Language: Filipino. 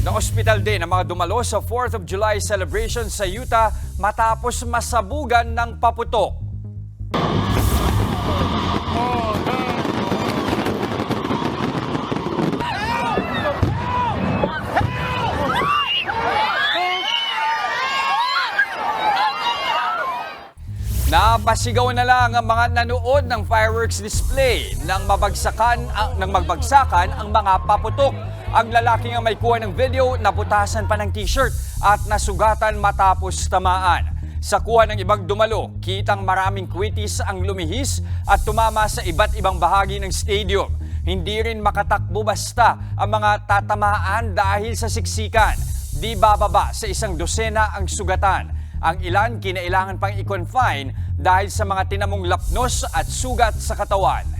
Na ospital din ang mga dumalo sa 4th of July celebration sa Utah matapos masabugan ng paputok. Napasigaw na lang ang mga nanood ng fireworks display nang mabagsakan ang, nang magbagsakan ang mga paputok. Ang lalaking ang may kuha ng video naputasan pa ng t-shirt at nasugatan matapos tamaan. Sa kuha ng ibang dumalo, kitang maraming kwitis ang lumihis at tumama sa iba't ibang bahagi ng stadium. Hindi rin makatakbo basta ang mga tatamaan dahil sa siksikan. Di bababa sa isang dosena ang sugatan. Ang ilan kinailangan pang i-confine dahil sa mga tinamong lapnos at sugat sa katawan.